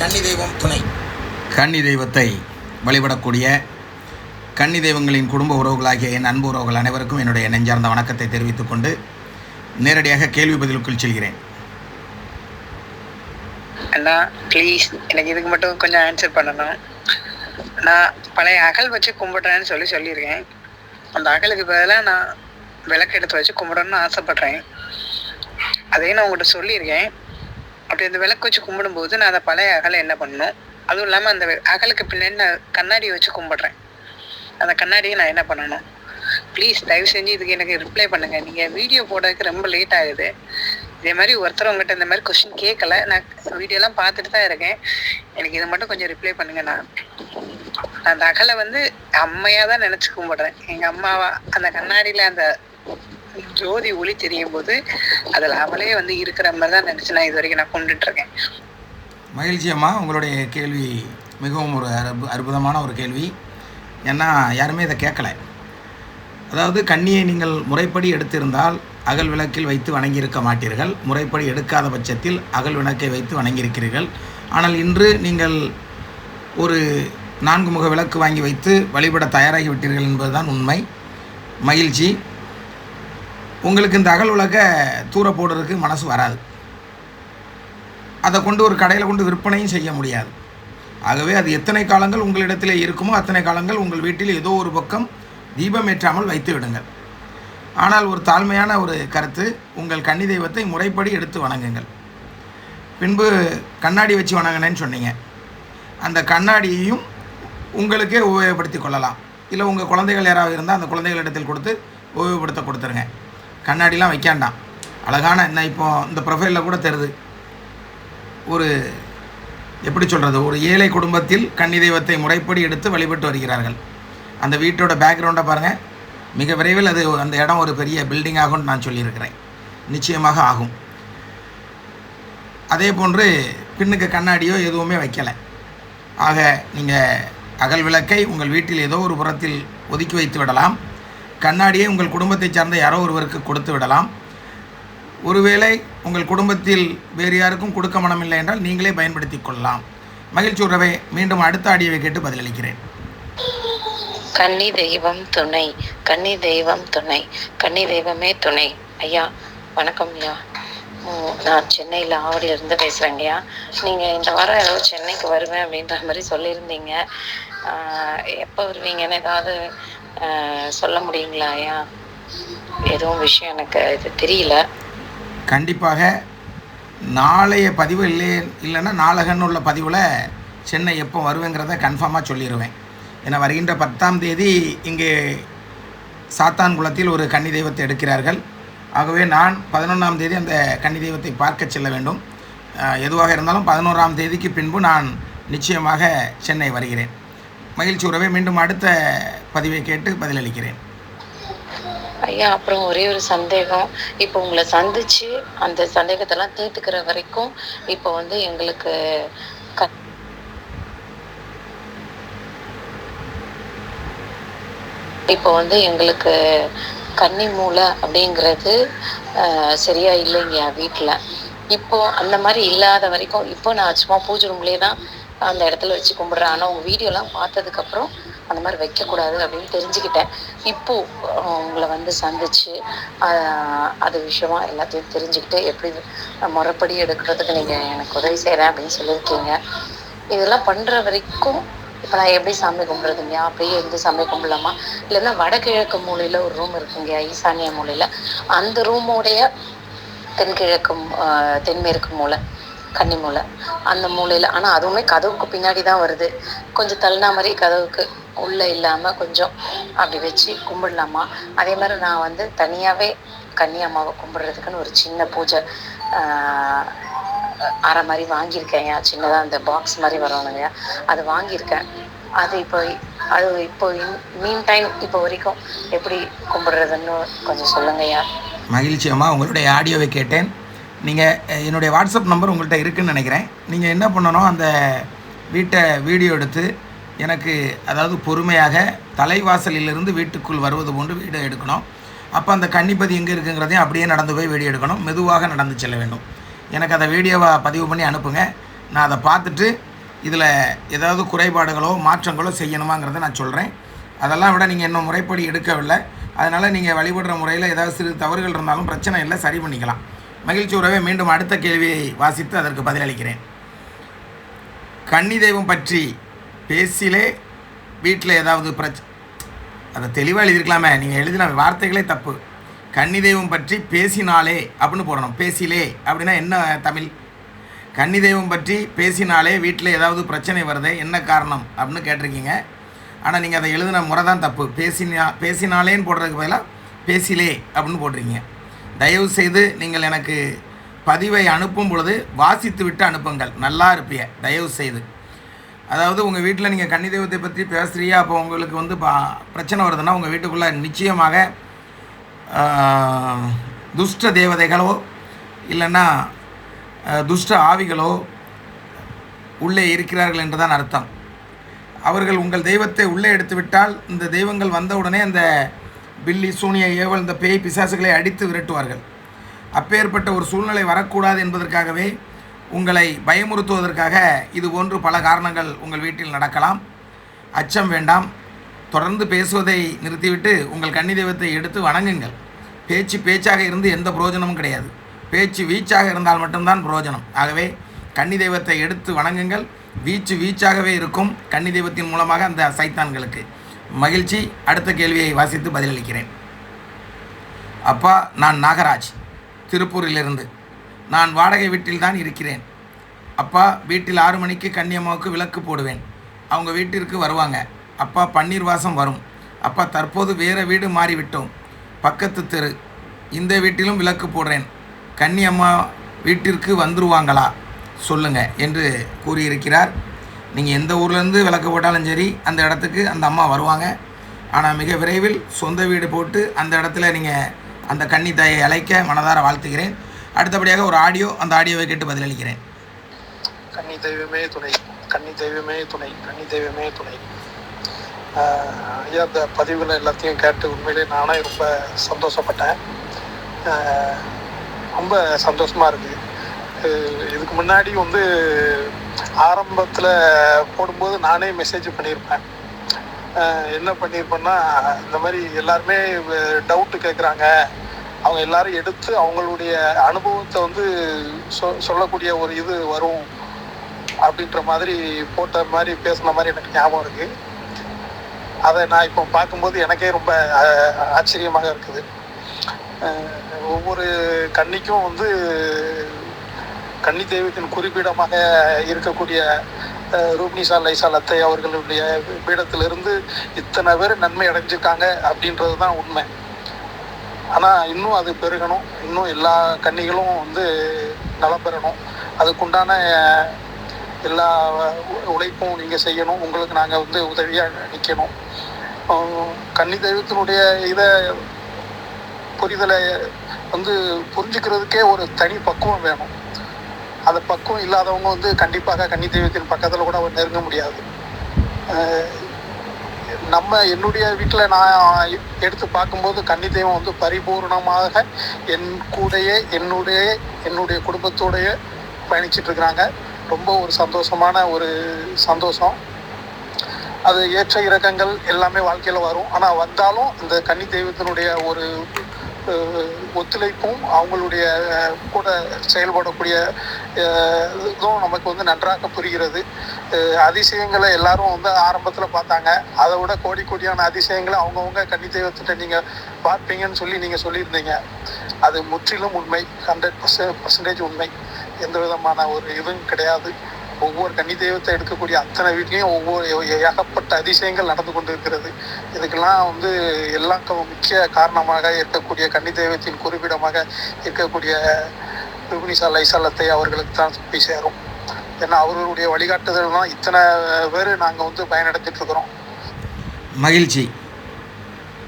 கன்னி தெய்வம் துணை. கன்னி தெய்வத்தை வழிபடக்கூடிய கன்னி தெய்வங்களின் குடும்ப உறவுகளாகிய என் அன்பு உறவுகள் அனைவருக்கும் என்னுடைய நெஞ்சார்ந்த வணக்கத்தை தெரிவித்துக் கொண்டு நேரடியாக கேள்வி பதிலுக்குள் செல்கிறேன். அண்ணா ப்ளீஸ் எனக்கு இதுக்கு மட்டும் கொஞ்சம் ஆன்சர் பண்ணணும். நான் பழைய அகல் வச்சு கும்பிட்றேன்னு சொல்லி சொல்லியிருக்கேன். அந்த அகலுக்கு பதிலாக நான் விளக்கு எடுத்து வச்சு கும்பிடணும்னு ஆசைப்பட்றேன். அதையும் நான் உங்கள்கிட்ட சொல்லியிருக்கேன். அப்படி அந்த விளக்கு வச்சு கும்பிடும்போது நான் அந்த பழைய அகலை என்ன பண்ணணும் அதுவும் இல்லாமல் அந்த அகலுக்கு பின்னாடி நான் கண்ணாடியை வச்சு கும்பிட்றேன். அந்த கண்ணாடியை நான் என்ன பண்ணணும்? ப்ளீஸ் தயவு செஞ்சு இதுக்கு எனக்கு ரிப்ளை பண்ணுங்கள் நீங்கள் வீடியோ போடுறதுக்கு ரொம்ப லேட் ஆகுது. இதே மாதிரி ஒருத்தர் உங்ககிட்ட இந்த மாதிரி கொஸ்டின் கேட்கல நான் வீடியோலாம் பார்த்துட்டு தான் இருக்கேன். எனக்கு இதை மட்டும் கொஞ்சம் ரிப்ளை பண்ணுங்க நான். நான் அந்த அகலை வந்து அம்மையாக தான் நினச்சி கும்பிடுறேன். எங்கள் அம்மாவா அந்த கண்ணாடியில் அந்த ஜோதி ஒளி தெரியும் போது அதில் அவளே வந்து இருக்கிற மாதிரி தான் நினச்சி நான் இது வரைக்கும் நான் கும்பிட்டுட்டு இருக்கேன் மகிழ்ச்சி அம்மா. உங்களுடைய கேள்வி மிகவும் ஒரு அற்பு அற்புதமான ஒரு கேள்வி. ஏன்னா யாருமே இதை கேட்கல. அதாவது கண்ணியை நீங்கள் முறைப்படி எடுத்திருந்தால் அகல் விளக்கில் வைத்து வணங்கியிருக்க மாட்டீர்கள். முறைப்படி எடுக்காத பட்சத்தில் அகல் விளக்கை வைத்து வணங்கியிருக்கிறீர்கள். ஆனால் இன்று நீங்கள் ஒரு நான்கு முக விளக்கு வாங்கி வைத்து வழிபட தயாராகி விட்டீர்கள் என்பதுதான் உண்மை. மகிழ்ச்சி. உங்களுக்கு இந்த அகல் உலக தூர போடுறதுக்கு மனசு வராது. அதை கொண்டு ஒரு கடையில் கொண்டு விற்பனையும் செய்ய முடியாது. ஆகவே அது எத்தனை காலங்கள் உங்களிடத்திலே இருக்குமோ அத்தனை காலங்கள் உங்கள் வீட்டில் ஏதோ ஒரு பக்கம் தீபம் ஏற்றாமல் வைத்து விடுங்கள். ஆனால் ஒரு தாழ்மையான ஒரு கருத்து உங்கள் கன்னி தெய்வத்தை முறைப்படி எடுத்து வணங்குங்கள். பின்பு கண்ணாடி வச்சு வணங்கினேன்னு சொன்னீங்க. அந்த கண்ணாடியையும் உங்களுக்கே உபயோகப்படுத்தி கொள்ளலாம். இல்லை உங்கள் குழந்தைகள் யாராவது இருந்தால் அந்த குழந்தைகளிடத்தில் கொடுத்து உபயோகப்படுத்த கொடுத்துருங்க. கண்ணாடிலாம் வைக்காண்டாம். அழகான என்ன இப்போ இந்த ப்ரொஃபைலில் கூட தெரியுது. ஒரு எப்படி சொல்கிறது ஒரு ஏழை குடும்பத்தில் கன்னி தெய்வத்தை முறைப்படி எடுத்து வழிபட்டு வருகிறார்கள். அந்த வீட்டோட பேக்ரவுண்டை பாருங்கள் மிக விரைவில் அது அந்த இடம் ஒரு பெரிய பில்டிங் ஆகும்னு நான் சொல்லியிருக்கிறேன். நிச்சயமாக ஆகும். அதே போன்று பின்னுக்கு கண்ணாடியோ எதுவுமே வைக்கலை. ஆக நீங்கள் அகல் விளக்கை உங்கள் வீட்டில் ஏதோ ஒரு புறத்தில் ஒதுக்கி வைத்து விடலாம். கண்ணாடியை உங்கள் குடும்பத்தைச் சார்ந்த யாரோ ஒருவருக்கு கொடுத்து விடலாம். ஒருவேளை உங்கள் குடும்பத்தில் வேறு யாருக்கும் கொடுக்க மனமில்லை என்றால் நீங்களே பயன்படுத்திக் கொள்ளலாம். மகிழ்ச்சியுறவே மீண்டும் அடுத்த ஆடியோவை கேட்டு பதிலளிக்கிறேன். கன்னி தெய்வம் துணை கன்னி தெய்வம் துணை கன்னி தெய்வமே துணை. ஐயா வணக்கம் ஐயா. நான் சென்னையில் ஆவடியிலேருந்து பேசுகிறேங்கய்யா நீங்கள் இந்த வாரம் ஏதோ சென்னைக்கு வருவேன் அப்படின்ற மாதிரி சொல்லியிருந்தீங்க. எப்போ வருவீங்கன்னு ஏதாவது சொல்ல முடியுங்களா ஐயா? எதுவும் விஷயம் எனக்கு இது தெரியல. கண்டிப்பாக நாளைய பதிவு இல்லை இல்லைன்னா நாளகன்னு உள்ள பதிவில் சென்னை எப்போ வருவேங்கிறத கன்ஃபார்மாக சொல்லிடுவேன் ஏன்னா வருகின்ற பத்தாம் தேதி இங்கே சாத்தான்குளத்தில் ஒரு கன்னி தெய்வத்தை எடுக்கிறார்கள். ஆகவே நான் பதினொன்றாம் தேதி அந்த கன்னி தெய்வத்தை பார்க்க செல்ல வேண்டும். எதுவாக இருந்தாலும் பதினோராம் தேதிக்கு பின்பு நான் நிச்சயமாக சென்னை வருகிறேன். மகிழ்ச்சி உறவே. மீண்டும் அடுத்த பதிவை கேட்டு பதிலளிக்கிறேன். ஐயா அப்புறம் ஒரே ஒரு சந்தேகம். இப்போ உங்களை சந்திச்சு அந்த சந்தேகத்தெல்லாம் தீர்த்துக்கிற வரைக்கும் இப்போ வந்து எங்களுக்கு இப்போ வந்து எங்களுக்கு கன்னி மூளை அப்படிங்கிறது ஆஹ், சரியா இல்லைங்க வீட்டில் இப்போ அந்த மாதிரி இல்லாத வரைக்கும் இப்போ நான் சும்மா பூஜை ரூம்லேயே தான் அந்த இடத்துல வச்சு கும்பிட்றேன். ஆனால் உங்கள் வீடியோலாம் பார்த்ததுக்கப்புறம் அந்த மாதிரி வைக்கக்கூடாது அப்படின்னு தெரிஞ்சுக்கிட்டேன். இப்போ உங்களை வந்து சந்திச்சு அது விஷயமா எல்லாத்தையும் தெரிஞ்சுக்கிட்டு எப்படி முறைப்படி எடுக்கிறதுக்கு நீங்கள் எனக்கு உதவி செய்கிறேன் அப்படின்னு சொல்லியிருக்கீங்க. இதெல்லாம் பண்ணுற வரைக்கும் இப்போ நான் எப்படி சாமி கும்பிட்றதுங்க அப்படியே இருந்து சாமி கும்பிடலாமா? இல்லைன்னா வடகிழக்கு மூலையில் ஒரு ரூம் இருக்குங்க ஈசானிய மூலையில். அந்த ரூமோடைய தென்கிழக்கு தென்மேற்கு மூலை. கன்னி மூலை அந்த மூலையில் ஆனால் அதுவுமே கதவுக்கு பின்னாடி தான் வருது. கொஞ்சம் தள்ளினா மாதிரி கதவுக்கு உள்ளே இல்லாமல் கொஞ்சம் அப்படி வச்சு கும்பிடலாமா? அதே மாதிரி நான் வந்து தனியாகவே கன்னி அம்மாவை கும்பிட்றதுக்குன்னு ஒரு சின்ன பூஜை அரை அறை மாதிரி வாங்கியிருக்கேன் சின்னதாக அந்த பாக்ஸ் மாதிரி வரணுங்க அது வாங்கியிருக்கேன். அது இப்போ அது இப்போ மீன் டைம் இப்போ வரைக்கும் எப்படி கும்பிடுறதுன்னு கொஞ்சம் சொல்லுங்கய்யா மகிழ்ச்சி அம்மா. உங்களுடைய ஆடியோவை கேட்டேன். நீங்கள் என்னுடைய வாட்ஸ்அப் நம்பர் உங்கள்கிட்ட இருக்குன்னு நினைக்கிறேன். நீங்கள் என்ன பண்ணணும் அந்த வீட்டை வீடியோ எடுத்து எனக்கு அதாவது பொறுமையாக தலைவாசலிலிருந்து வீட்டுக்குள் வருவது போன்று வீடியோ எடுக்கணும். அப்போ அந்த கன்னிப்பதி எங்கே இருக்குங்கிறதையும் அப்படியே நடந்து போய் வீடியோ எடுக்கணும். மெதுவாக நடந்து செல்ல வேண்டும். எனக்கு அதை வீடியோவை பதிவு பண்ணி அனுப்புங்க. நான் அதை பார்த்துட்டு இதில் ஏதாவது குறைபாடுகளோ மாற்றங்களோ செய்யணுமாங்கிறத நான் சொல்கிறேன் அதெல்லாம் விட நீங்கள் இன்னும் முறைப்படி எடுக்கவில்லை. அதனால் நீங்கள் வழிபடுற முறையில் ஏதாவது சிறு தவறுகள் இருந்தாலும் பிரச்சனை இல்லை சரி பண்ணிக்கலாம். மகிழ்ச்சி உறவே மீண்டும் அடுத்த கேள்வியை வாசித்து அதற்கு பதிலளிக்கிறேன். கன்னி தெய்வம் பற்றி பேசிலே வீட்டில் ஏதாவது பிரச்ச அதை தெளிவாக எழுதியிருக்கலாமே. நீங்கள் எழுதின வார்த்தைகளே தப்பு. கன்னி தெய்வம் பற்றி பேசினாலே அப்படின்னு போடணும். பேசிலே அப்படின்னா என்ன தமிழ்? கன்னி தெய்வம் பற்றி பேசினாலே வீட்டில் ஏதாவது பிரச்சனை வருதே என்ன காரணம் அப்படின்னு கேட்டிருக்கீங்க. ஆனால் நீங்கள் அதை எழுதின முறை தான் தப்பு. பேசினா பேசினாலேன்னு போடுறதுக்கு பதிலாக பேசிலே அப்படின்னு போட்டிருக்கீங்க. தயவு செய்து நீங்கள் எனக்கு பதிவை அனுப்பும் பொழுது வாசித்து விட்டு அனுப்புங்கள். நல்லா இருப்பிய தயவு செய்து அதாவது உங்கள் வீட்டில் நீங்கள் கன்னி தெய்வத்தை பற்றி பேசுகிறீங்க அப்போ உங்களுக்கு வந்து பா பிரச்சனை வருதுன்னா உங்கள் வீட்டுக்குள்ளே நிச்சயமாக துஷ்ட தேவதைகளோ இல்லைன்னா துஷ்ட ஆவிகளோ உள்ளே இருக்கிறார்கள் என்று தான் அர்த்தம். அவர்கள் உங்கள் தெய்வத்தை உள்ளே எடுத்துவிட்டால் இந்த தெய்வங்கள் வந்தவுடனே அந்த பில்லி சூனிய ஏவல் இந்த பேய் பிசாசுகளை அடித்து விரட்டுவார்கள். அப்பேற்பட்ட ஒரு சூழ்நிலை வரக்கூடாது என்பதற்காகவே உங்களை பயமுறுத்துவதற்காக இது போன்று பல காரணங்கள் உங்கள் வீட்டில் நடக்கலாம். அச்சம் வேண்டாம். தொடர்ந்து பேசுவதை நிறுத்திவிட்டு உங்கள் கன்னி தெய்வத்தை எடுத்து வணங்குங்கள். பேச்சு பேச்சாக இருந்து எந்த பிரயோஜனமும் கிடையாது. பேச்சு வீச்சாக இருந்தால் மட்டும்தான் பிரயோஜனம் ஆகவே கன்னி தெய்வத்தை எடுத்து வணங்குங்கள். வீச்சு வீச்சாகவே இருக்கும் கன்னி தெய்வத்தின் மூலமாக அந்த சைத்தான்களுக்கு. மகிழ்ச்சி. அடுத்த கேள்வியை வாசித்து பதிலளிக்கிறேன். அப்பா நான் நாகராஜ் திருப்பூரிலிருந்து. நான் வாடகை வீட்டில் தான் இருக்கிறேன். அப்பா வீட்டில் ஆறு மணிக்கு கன்னியம்மாவுக்கு விளக்கு போடுவேன். அவங்க வீட்டிற்கு வருவாங்க. அப்பா பன்னீர் வாசம் வரும். அப்பா தற்போது வேறு வீடு மாறிவிட்டோம். பக்கத்து தெரு. இந்த வீட்டிலும் விளக்கு போடுறேன். கன்னியம்மா வீட்டிற்கு வந்துருவாங்களா? சொல்லுங்க என்று கூறியிருக்கிறார். நீங்கள் எந்த ஊர்லேருந்து விளக்கு போட்டாலும் சரி அந்த இடத்துக்கு அந்த அம்மா வருவாங்க. ஆனால் மிக விரைவில் சொந்த வீடு போட்டு அந்த இடத்துல நீங்கள் அந்த கன்னி தாயை அழைக்க மனதார வாழ்த்துகிறேன். அடுத்தபடியாக ஒரு ஆடியோ அந்த ஆடியோவை கேட்டு பதிலளிக்கிறேன். கன்னி தெய்வமே துணை கன்னி தெய்வமே துணை கன்னி தெய்வமே துணை. ஐயா இந்த பதிவுகளை எல்லாத்தையும் கேட்டு உண்மையிலே நானே ரொம்ப சந்தோஷப்பட்டேன். ரொம்ப சந்தோஷமாக இருக்குது இதுக்கு முன்னாடி வந்து ஆரம்பத்தில் போடும்போது நானே மெசேஜ் பண்ணியிருப்பேன். என்ன பண்ணியிருப்பேன்னா இந்த மாதிரி எல்லாருமே டவுட்டு கேட்குறாங்க அவங்க எல்லாரும் எடுத்து அவங்களுடைய அனுபவத்தை வந்து சொ சொல்லக்கூடிய ஒரு இது வரும் அப்படின்ற மாதிரி போட்ட மாதிரி பேசுன மாதிரி எனக்கு ஞாபகம் இருக்கு. அதை நான் இப்போ பார்க்கும்போது எனக்கே ரொம்ப ஆச்சரியமாக இருக்குது. ஒவ்வொரு கன்னிக்கும் வந்து கன்னி தெய்வத்தின் குறிப்பிடமாக இருக்கக்கூடிய ரூப்னிசா லைசா லத்தை அவர்களுடைய பீடத்திலிருந்து இத்தனை பேர் நன்மை அடைஞ்சிருக்காங்க அப்படின்றது தான் உண்மை. ஆனால் இன்னும் அது பெருகணும். இன்னும் எல்லா கன்னிகளும் வந்து நலம் பெறணும். அதுக்குண்டான எல்லா உ- உழைப்பும் நீங்கள் செய்யணும். உங்களுக்கு நாங்கள் வந்து உதவியாக நிற்கணும் கன்னி தெய்வத்தினுடைய இதை புரிதலை வந்து புரிஞ்சுக்கிறதுக்கே ஒரு தனி பக்குவம் வேணும். அந்த பக்குவம் இல்லாதவங்க வந்து கண்டிப்பாக கன்னி தெய்வத்தின் பக்கத்தில் கூட நெருங்க முடியாது. நம்ம என்னுடைய வீட்டில் நான் எடுத்து பார்க்கும்போது கன்னி தெய்வம் வந்து பரிபூர்ணமாக என் கூடயே என்னுடைய என்னுடைய குடும்பத்தோடைய பயணிச்சுட்டு இருக்கிறாங்க. ரொம்ப ஒரு சந்தோஷமான ஒரு சந்தோஷம். அது ஏற்ற இறக்கங்கள் எல்லாமே வாழ்க்கையில் வரும். ஆனால் வந்தாலும் இந்த கன்னி தெய்வத்தினுடைய ஒரு ஒத்துழைப்பும் அவங்களுடைய கூட செயல்படக்கூடிய இதுவும் நமக்கு வந்து நன்றாக புரிகிறது. அதிசயங்களை எல்லாரும் வந்து ஆரம்பத்தில் பார்த்தாங்க. அதை விட கோடி கோடியான அதிசயங்களை அவங்கவுங்க கன்னி தெய்வத்திட்ட நீங்கள் பார்ப்பீங்கன்னு சொல்லி நீங்கள் சொல்லியிருந்தீங்க. அது முற்றிலும் உண்மை. ஹண்ட்ரட் பர்சன்டேஜ் உண்மை. எந்த விதமான ஒரு இதுவும் கிடையாது. ஒவ்வொரு கன்னி தெய்வத்தை எடுக்கக்கூடிய அத்தனை வீட்லேயும் ஒவ்வொரு ஏகப்பட்ட அதிசயங்கள் நடந்து கொண்டு இருக்கிறது இதுக்கெல்லாம் வந்து எல்லா முக்கிய காரணமாக இருக்கக்கூடிய கன்னி தெய்வத்தின் குறிப்பிடமாக இருக்கக்கூடிய ருபினிசா லைசாலத்தை அவர்களுக்கு தான் போய் சேரும். ஏன்னா அவர்களுடைய வழிகாட்டுதல் தான் இத்தனை பேர் நாங்கள் வந்து பயனடைஞ்சிட்டு இருக்கிறோம். மகிழ்ச்சி.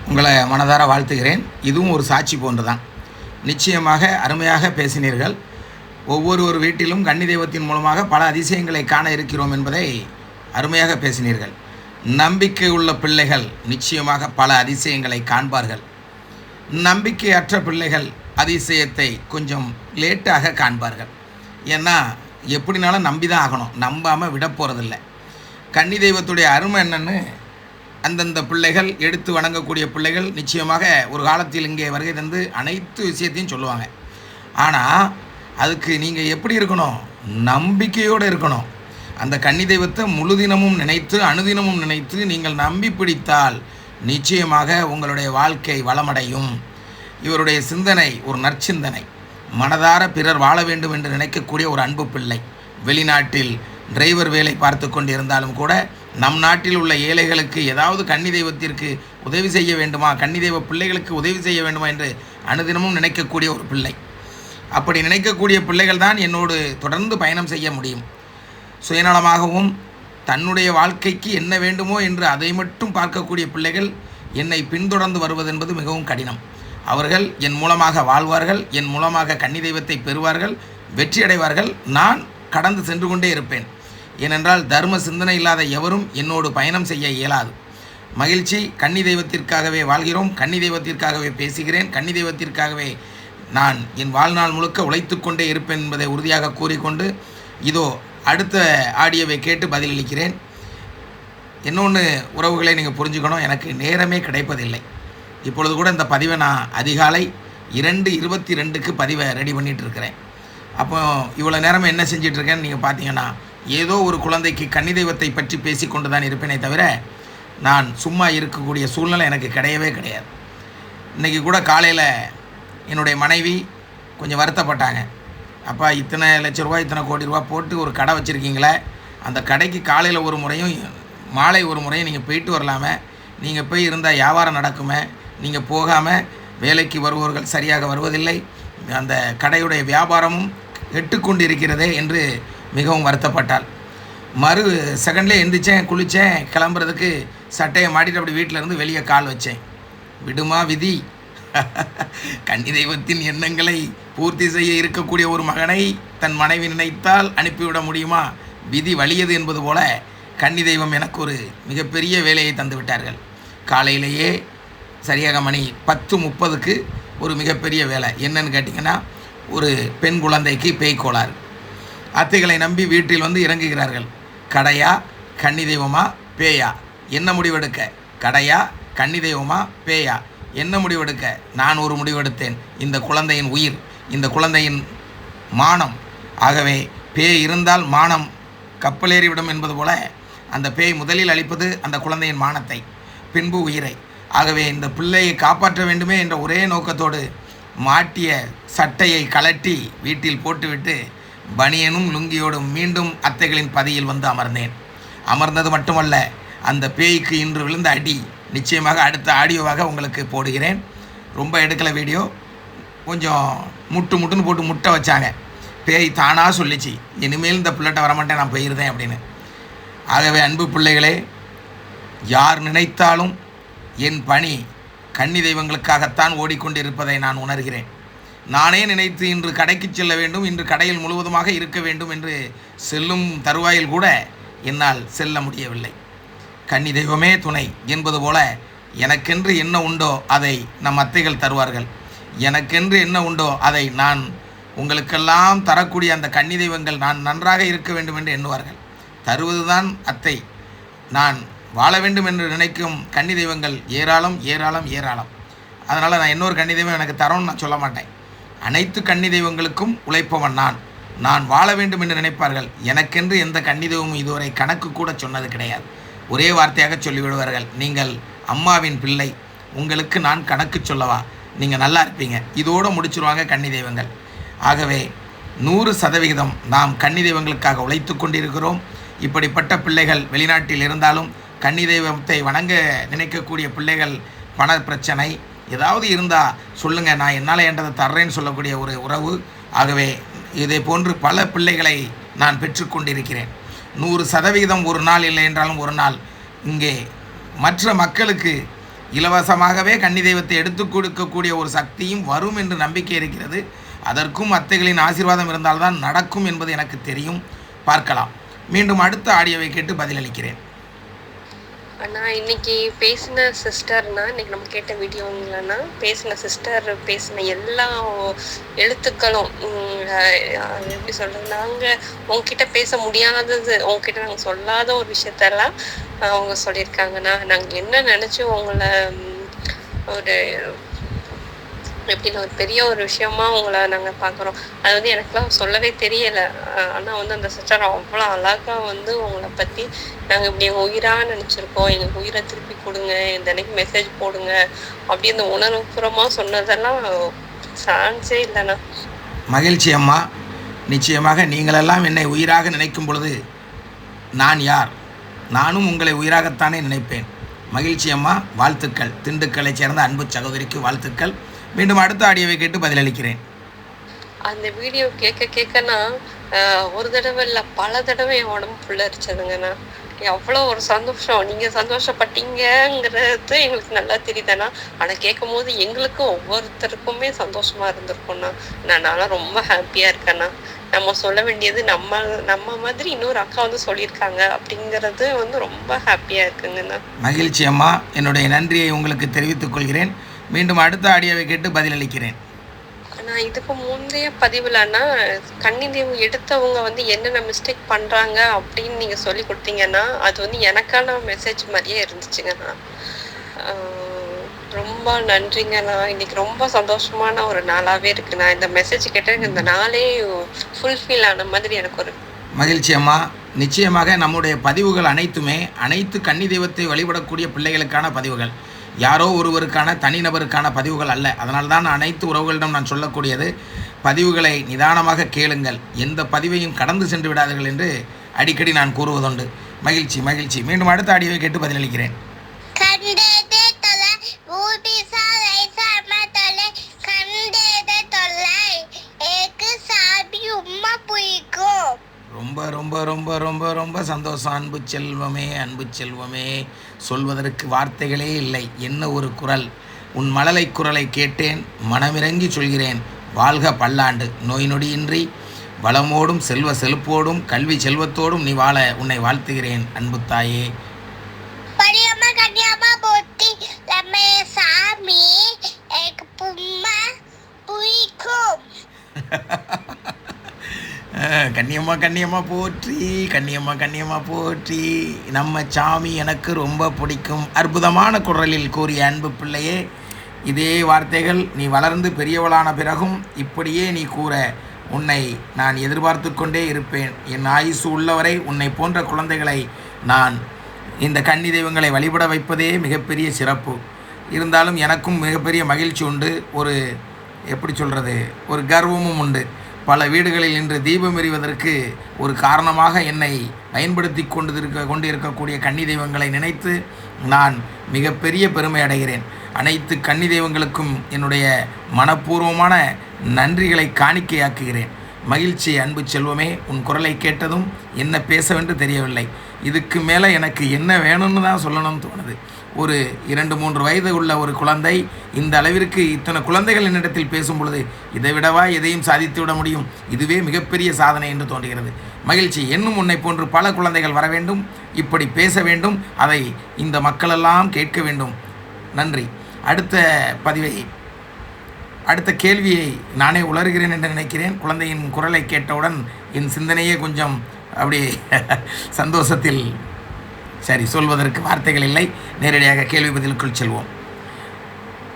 உங்களை மனதார வாழ்த்துகிறேன். இதுவும் ஒரு சாட்சி போன்று தான் நிச்சயமாக அருமையாக பேசினீர்கள். ஒவ்வொரு ஒரு வீட்டிலும் கன்னி தெய்வத்தின் மூலமாக பல அதிசயங்களை காண இருக்கிறோம் என்பதை அருமையாக பேசினீர்கள். நம்பிக்கை உள்ள பிள்ளைகள் நிச்சயமாக பல அதிசயங்களை காண்பார்கள். நம்பிக்கையற்ற பிள்ளைகள் அதிசயத்தை கொஞ்சம் லேட்டாக காண்பார்கள். ஏன்னா எப்படினாலும் நம்பி தான் ஆகணும். நம்பாமல் விட போகிறதில்ல கன்னி தெய்வத்துடைய அருமை என்னென்னு அந்தந்த பிள்ளைகள் எடுத்து வணங்கக்கூடிய பிள்ளைகள் நிச்சயமாக ஒரு காலத்தில் இங்கே வருகை தந்து அனைத்து விஷயத்தையும் சொல்லுவாங்க. ஆனால் அதுக்கு நீங்கள் எப்படி இருக்கணும்? நம்பிக்கையோடு இருக்கணும். அந்த கன்னி தெய்வத்தை முழுதினமும் நினைத்து அனுதினமும் நினைத்து நீங்கள் நம்பி பிடித்தால் நிச்சயமாக உங்களுடைய வாழ்க்கை வளமடையும். இவருடைய சிந்தனை ஒரு நற்சிந்தனை. மனதார பிறர் வாழ வேண்டும் என்று நினைக்கக்கூடிய ஒரு அன்பு பிள்ளை. வெளிநாட்டில் டிரைவர் வேலை பார்த்து கொண்டிருந்தாலும் கூட நம் நாட்டில் உள்ள ஏழைகளுக்கு ஏதாவது கன்னி தெய்வத்திற்கு உதவி செய்ய வேண்டுமா? கன்னி தெய்வ பிள்ளைகளுக்கு உதவி செய்ய வேண்டுமா? என்று அனுதினமும் நினைக்கக்கூடிய ஒரு பிள்ளை. அப்படி நினைக்கக்கூடிய பிள்ளைகள் தான் என்னோடு தொடர்ந்து பயணம் செய்ய முடியும். சுயநலமாகவும் தன்னுடைய வாழ்க்கைக்கு என்ன வேண்டுமோ என்று அதை மட்டும் பார்க்கக்கூடிய பிள்ளைகள் என்னை பின்தொடர்ந்து வருவதென்பது மிகவும் கடினம். அவர்கள் என் மூலமாக வாழ்வார்கள் என் மூலமாக கன்னி தெய்வத்தை பெறுவார்கள் வெற்றியடைவார்கள். நான் கடந்து சென்று கொண்டே இருப்பேன். ஏனென்றால் தர்ம சிந்தனை இல்லாத எவரும் என்னோடு பயணம் செய்ய இயலாது. மகிழ்ச்சி கன்னி தெய்வத்திற்காகவே வாழ்கிறோம் கன்னி தெய்வத்திற்காகவே பேசுகிறேன் கன்னி தெய்வத்திற்காகவே நான் என் வாழ்நாள் முழுக்க உழைத்து கொண்டே இருப்பேன் என்பதை உறுதியாக கூறிக்கொண்டு இதோ அடுத்த ஆடியோவை கேட்டு பதிலளிக்கிறேன். இன்னொன்று உறவுகளை நீங்கள் புரிஞ்சுக்கணும். எனக்கு நேரமே கிடைப்பதில்லை. இப்பொழுது கூட இந்த பதிவை நான் அதிகாலை இரண்டு இருபத்தி ரெண்டுக்கு பதிவை ரெடி பண்ணிகிட்டு இருக்கிறேன் அப்போ இவ்வளோ நேரம் என்ன செஞ்சிட்ருக்கேன்னு நீங்கள் பார்த்தீங்கன்னா ஏதோ ஒரு குழந்தைக்கு கன்னி தெய்வத்தை பற்றி பேசி கொண்டு தான் இருப்பேனே தவிர நான் சும்மா இருக்கக்கூடிய சூழ்நிலை எனக்கு கிடையவே கிடையாது. இன்றைக்கி கூட காலையில் என்னுடைய மனைவி கொஞ்சம் வருத்தப்பட்டாங்க. அப்பா இத்தனை லட்ச ரூபா இத்தனை கோடி ரூபா போட்டு ஒரு கடை வச்சுருக்கீங்களே அந்த கடைக்கு காலையில் ஒரு முறையும் மாலை ஒரு முறையும் நீங்கள் போயிட்டு வரலாமே. நீங்கள் போய் இருந்தால் வியாபாரம் நடக்குமே. நீங்கள் போகாமல் வேலைக்கு வருபவர்கள் சரியாக வருவதில்லை. அந்த கடையுடைய வியாபாரமும் எட்டுக்கொண்டு இருக்கிறதே என்று மிகவும் வருத்தப்பட்டாள். மறு செகண்ட்லேயே எந்திரிச்சேன் குளித்தேன் கிளம்புறதுக்கு சட்டையை மாட்டிட்டு அப்படி வீட்டில் இருந்து வெளியே கால் வச்சேன். விடுமா விதி கன்னி தெய்வத்தின் எண்ணங்களை பூர்த்தி செய்ய இருக்கக்கூடிய ஒரு மகனை தன் மனைவி நினைத்தால் அனுப்பிவிட முடியுமா? விதி வலியது என்பது போல கன்னி தெய்வம் எனக்கு ஒரு மிகப்பெரிய வேலையை தந்து விட்டார்கள். காலையிலேயே சரியாக மணி பத்து முப்பதுக்கு ஒரு மிகப்பெரிய வேலை. என்னன்னு கேட்டிங்கன்னா ஒரு பெண் குழந்தைக்கு பேய் கோளாறு அத்தைகளை நம்பி வீட்டில் வந்து இறங்குகிறார்கள். கடையா கன்னி தெய்வமா பேயா? என்ன முடிவெடுக்க? கடையா கன்னி தெய்வமா பேயா? என்ன முடிவெடுக்க? நான் ஒரு முடிவெடுத்தேன். இந்த குழந்தையின் உயிர் இந்த குழந்தையின் மானம். ஆகவே பேய் இருந்தால் மானம் கப்பலேறிவிடும் என்பது போல அந்த பேய் முதலில் அளிப்பது அந்த குழந்தையின் மானத்தை பின்பு உயிரை. ஆகவே இந்த பிள்ளையை காப்பாற்ற வேண்டுமே என்ற ஒரே நோக்கத்தோடு மாட்டிய சட்டையை கலட்டி வீட்டில் போட்டுவிட்டு பனியனும் லுங்கியோடும் மீண்டும் அத்தைகளின் பதியில் வந்து அமர்ந்தேன். அமர்ந்தது மட்டுமல்ல அந்த பேய்க்கு இன்று விழுந்த அடி நிச்சயமாக அடுத்த ஆடியோவாக உங்களுக்கு போடுகிறேன். ரொம்ப எடுக்கல வீடியோ. கொஞ்சம் முட்டு முட்டுன்னு போட்டு முட்டை வச்சாங்க. பேய் தானாக சொல்லிச்சு இனிமேல் இந்த பிள்ளைகிட்ட வரமாட்டேன் நான் போயிருந்தேன் அப்படின்னு. ஆகவே அன்பு பிள்ளைகளே யார் நினைத்தாலும் என் பணி கன்னி தெய்வங்களுக்காகத்தான் ஓடிக்கொண்டிருப்பதை நான் உணர்கிறேன். நானே நினைத்து இன்று கடைக்கு செல்ல வேண்டும் இன்று கடையில் முழுவதுமாக இருக்க வேண்டும் என்று செல்லும் தருவாயில் கூட என்னால் செல்ல முடியவில்லை. கன்னி தெய்வமே துணை என்பது போல எனக்கென்று என்ன உண்டோ அதை நம் அத்தைகள் தருவார்கள். எனக்கென்று என்ன உண்டோ அதை நான் உங்களுக்கெல்லாம் தரக்கூடிய அந்த கன்னி தெய்வங்கள் நான் நன்றாக இருக்க வேண்டும் என்று எண்ணுவார்கள். தருவதுதான் அத்தை. நான் வாழ வேண்டும் என்று நினைக்கும் கன்னி தெய்வங்கள் ஏராளம் ஏராளம் ஏராளம். அதனால் நான் இன்னொரு கன்னி தெய்வம் எனக்கு தரோன்னு நான் சொல்ல மாட்டேன். அனைத்து கன்னி தெய்வங்களுக்கும் உழைப்பவன் நான். நான் வாழ வேண்டும் என்று நினைப்பார்கள். எனக்கென்று எந்த கன்னி தெய்வமும் இதுவரை கணக்கு கூட சொன்னது கிடையாது. ஒரே வார்த்தையாக சொல்லிவிடுவார்கள். நீங்கள் அம்மாவின் பிள்ளை. உங்களுக்கு நான் கணக்கு சொல்லவா? நீங்கள் நல்லா இருப்பீங்க. இதோடு முடிச்சிருவாங்க கன்னி தெய்வங்கள். ஆகவே நூறு சதவிகிதம் நாம் கன்னி தெய்வங்களுக்காக உழைத்து கொண்டிருக்கிறோம். இப்படிப்பட்ட பிள்ளைகள் வெளிநாட்டில் இருந்தாலும் கன்னி தெய்வத்தை வணங்க நினைக்கக்கூடிய பிள்ளைகள் பண பிரச்சனை. ஏதாவது இருந்தால் சொல்லுங்கள் நான் என்னால் என்றதை தர்றேன்னு சொல்லக்கூடிய ஒரு உறவு. ஆகவே இதை போன்று பல பிள்ளைகளை நான் பெற்றுக்கொண்டிருக்கிறேன் நூறு சதவிகிதம் ஒரு நாள் இல்லை என்றாலும் ஒரு நாள். இங்கே மற்ற மக்களுக்கு இலவசமாகவே கன்னி தெய்வத்தை எடுத்துக் கொடுக்கக்கூடிய ஒரு சக்தியும் வரும் என்று நம்பிக்கை இருக்கிறது. அதற்கும் அத்தைகளின் ஆசீர்வாதம் இருந்தால்தான் நடக்கும் என்பது எனக்கு தெரியும். பார்க்கலாம். மீண்டும் அடுத்த ஆடியோவை கேட்டு பதிலளிக்கிறேன். ஆனால் இன்றைக்கி பேசின சிஸ்டர்னா இன்னைக்கு நம்ம கேட்ட வீடியோங்களா பேசின சிஸ்டர் பேசின எல்லா எழுத்துக்களும் எப்படி சொல்கிறது நாங்கள் உங்ககிட்ட பேச முடியாதது உங்ககிட்ட நாங்கள் சொல்லாத ஒரு விஷயத்தெல்லாம் அவங்க சொல்லியிருக்காங்கண்ணா. நாங்கள் என்ன நினச்சி உங்களை ஒரு எப்படின்னா ஒரு பெரிய ஒரு விஷயமா உங்களை நாங்கள் பார்க்குறோம் அது வந்து எனக்குலாம் சொல்லவே தெரியலை. ஆனால் வந்து அந்த சிஸ்டர் அவ்வளோ அழகா வந்து உங்களை பற்றி நாங்கள் இப்படி எங்கள் உயிராக நினச்சிருக்கோம். எங்கள் உயிரை திருப்பி கொடுங்க. இந்த மெசேஜ் போடுங்க. அப்படி இந்த உணர்வுபூர்வமாக சொன்னதெல்லாம் சான்ஸே இல்லைண்ணா. மகிழ்ச்சி அம்மா. நிச்சயமாக நீங்களெல்லாம் என்னை உயிராக நினைக்கும் பொழுது நான் யார்? நானும் உங்களை உயிராகத்தானே நினைப்பேன். மகிழ்ச்சி அம்மா. வாழ்த்துக்கள். திண்டுக்கலை சேர்ந்த அன்பு சகோதரிக்கு வாழ்த்துக்கள். மீண்டும் அடுத்த ஆடியோவை கேட்டு பதிலளிக்கிறேன். அந்த வீடியோ கேட்க கேட்கனா ஒரு தடவை இல்லை பல தடவை என் உடம்பு புல்லரிச்சதுங்கண்ணா. எவ்வளோ ஒரு சந்தோஷம். நீங்கள் சந்தோஷப்பட்டீங்கங்கிறது எங்களுக்கு நல்லா தெரியுதுண்ணா. ஆனால் கேட்கும் போது எங்களுக்கும் ஒவ்வொருத்தருக்குமே சந்தோஷமா இருந்திருக்கும்ண்ணா. நான் நான்லாம் ரொம்ப ஹாப்பியாக இருக்கேண்ணா. நம்ம சொல்ல வேண்டியது நம்ம நம்ம மாதிரி இன்னொரு அக்கா வந்து சொல்லியிருக்காங்க அப்படிங்கிறது வந்து ரொம்ப ஹாப்பியாக இருக்குங்கண்ணா. மகிழ்ச்சி அம்மா. என்னுடைய நன்றியை உங்களுக்கு தெரிவித்துக் கொள்கிறேன். மீண்டும் அடுத்த ஆடியோவை கேட்டு பதிலளிக்கிறேன். நான் இதுக்கு முந்தைய பதிவுலன்னா கன்னிதீவு எடுத்தவங்க வந்து என்னென்ன மிஸ்டேக் பண்றாங்க அப்படின்னு நீங்க சொல்லி கொடுத்தீங்கன்னா அது வந்து எனக்கான மெசேஜ் மாதிரியே இருந்துச்சுங்கண்ணா ரொம்ப நன்றிங்கண்ணா இன்னைக்கு ரொம்ப சந்தோஷமான ஒரு நாளாவே இருக்குண்ணா இந்த மெசேஜ் கேட்டு இந்த நாளே ஃபுல்ஃபில் ஆன மாதிரி எனக்கு ஒரு மகிழ்ச்சி அம்மா. நிச்சயமாக நம்முடைய பதிவுகள் அனைத்துமே அனைத்து கன்னி தெய்வத்தை வழிபடக்கூடிய பிள்ளைகளுக்கான பதிவுகள். யாரோ ஒருவருக்கான தனிநபருக்கான பதிவுகள் அல்ல. அதனால்தான் அனைத்து உறவுகளிடம் நான் சொல்லக்கூடியது பதிவுகளை நிதானமாக கேளுங்கள். எந்த பதிவையும் கடந்து சென்று விடாதீர்கள் என்று அடிக்கடி நான் கூறுவதுண்டு. மகிழ்ச்சி மகிழ்ச்சி. மீண்டும் அடுத்த ஆடியோவை கேட்டு பதிலளிக்கிறேன். ரொம்ப ரொம்ப ரொம்ப ரொம்ப ரொம்ப சந்தோஷம். அன்பு செல்வமே அன்பு செல்வமே. சொல்வதற்கு வார்த்தைகளே இல்லை. என்ன ஒரு குரல்? உன் மழலை குரலை கேட்டேன் மனமிறங்கி சொல்கிறேன் வாழ்க பல்லாண்டு நோய் நொடியின்றி வளமோடும் செல்வ செழிப்போடும் கல்வி செல்வத்தோடும் நீ வாழ உன்னை வாழ்த்துகிறேன் அன்பு தாயே. சாமி எனக்கு உம்மா பிடிக்கும் அஹ், கண்ணியம்மா கண்ணியம்மா போற்றி கண்ணியம்மா கண்ணியம்மா போற்றி. நம்ம சாமி எனக்கு ரொம்ப பிடிக்கும். அற்புதமான குரலில் கூறிய அன்பு பிள்ளையே இதே வார்த்தைகள் நீ வளர்ந்து பெரியவளான பிறகும் இப்படியே நீ கூற. உன்னை நான் எதிர்பார்த்து கொண்டே இருப்பேன். என் ஆயுசு உள்ளவரை உன்னை போன்ற குழந்தைகளை நான் இந்த கன்னி தெய்வங்களை வழிபட வைப்பதே மிகப்பெரிய சிறப்பு. இருந்தாலும் எனக்கும் மிகப்பெரிய மகிழ்ச்சி உண்டு. ஒரு எப்படி சொல்கிறது ஒரு கர்வமும் உண்டு. பல வீடுகளில் இன்று தீபம் எறிவதற்கு ஒரு காரணமாக என்னை பயன்படுத்தி கொண்டு இருக்க கன்னி தெய்வங்களை நினைத்து நான் மிகப்பெரிய பெருமை அடைகிறேன். அனைத்து கன்னி தெய்வங்களுக்கும் என்னுடைய மனப்பூர்வமான நன்றிகளை காணிக்கையாக்குகிறேன். மகிழ்ச்சி அன்பு செல்வமே உன் குரலை கேட்டதும் என்ன பேசவென்று தெரியவில்லை. இதுக்கு மேலே எனக்கு என்ன வேணும்னு தான் சொல்லணும்னு தோணுது. ஒரு இரண்டு மூன்று வயது உள்ள ஒரு குழந்தை இந்த அளவிற்கு இத்தனை குழந்தைகள் என்னிடத்தில் பேசும் பொழுது இதை விடவா எதையும் சாதித்து விட முடியும்? இதுவே மிகப்பெரிய சாதனை என்று தோன்றுகிறது. மகிழ்ச்சி என்னும் உன்னை போன்று பல குழந்தைகள் வர வேண்டும் இப்படி பேச வேண்டும் அதை இந்த மக்களெல்லாம் கேட்க வேண்டும். நன்றி. அடுத்த பதிவை அடுத்த கேள்வியை நானே உளறுகிறேன் என்று நினைக்கிறேன். குழந்தையின் குரலை கேட்டவுடன் என் சிந்தனையே கொஞ்சம் அப்படியே சந்தோஷத்தில் சரி சொல்வதற்கு வார்த்தைகள் இல்லை. நேரடியாக கேள்வி பதிலுக்குள் செல்வோம்.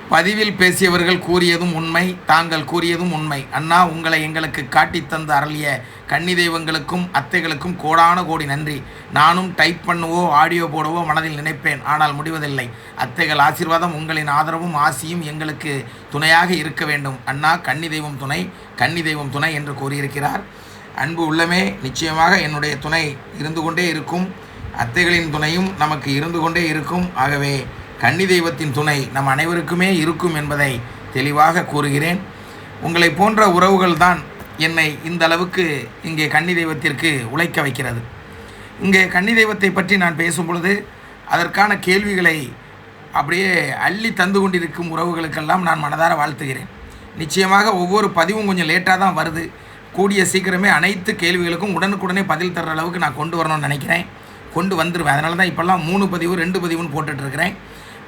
பதிவில் பேசியவர்கள் கூறியதும் உண்மை தாங்கள் கூறியதும் உண்மை. அண்ணா உங்களை எங்களுக்கு காட்டித் தந்து அருளிய கன்னி தெய்வங்களுக்கும் அத்தைகளுக்கும் கோடான கோடி நன்றி. நானும் டைப் பண்ணவோ ஆடியோ போடவோ மனதில் நினைப்பேன் ஆனால் முடிவதில்லை. அத்தைகள் ஆசீர்வாதம் உங்களின் ஆதரவும் ஆசியும் எங்களுக்கு துணையாக இருக்க வேண்டும். அண்ணா கன்னி தெய்வம் துணை கன்னி தெய்வம் துணை என்று கூறியிருக்கிறார். அன்பு உள்ளமே நிச்சயமாக என்னுடைய துணை இருந்து கொண்டே இருக்கும். அத்தைகளின் துணையும் நமக்கு இருந்து கொண்டே இருக்கும். ஆகவே கன்னி தெய்வத்தின் துணை நம் அனைவருக்குமே இருக்கும் என்பதை தெளிவாக கூறுகிறேன். உங்களை போன்ற உறவுகள் தான் என்னை இந்த அளவுக்கு இங்கே கன்னி தெய்வத்திற்கு உழைக்க வைக்கிறது. இங்கே கன்னி தெய்வத்தை பற்றி நான் பேசும் பொழுது அதற்கான கேள்விகளை அப்படியே அள்ளி தந்து கொண்டிருக்கும் உறவுகளுக்கெல்லாம் நான் மனதார வாழ்த்துகிறேன். நிச்சயமாக ஒவ்வொரு பதிவும் கொஞ்சம் லேட்டாக தான் வருது. கூடிய சீக்கிரமே அனைத்து கேள்விகளுக்கும் உடனுக்குடனே பதில் தர்ற அளவுக்கு நான் கொண்டு வரணும்னு நினைக்கிறேன். கொண்டு வந்துடுவேன் அதனால தான் இப்போல்லாம் மூணு பதிவு ரெண்டு பதிவுன்னு போட்டுட்ருக்கிறேன்.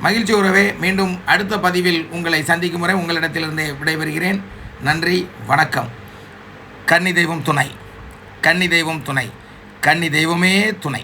மகிழ்ச்சி உறவே மீண்டும் அடுத்த பதிவில் உங்களை சந்திக்கும் முறை உங்களிடத்திலிருந்தே விடைபெறுகிறேன். நன்றி வணக்கம். கன்னி தெய்வம் துணை. கன்னி தெய்வம் துணை. கன்னி தெய்வமே துணை.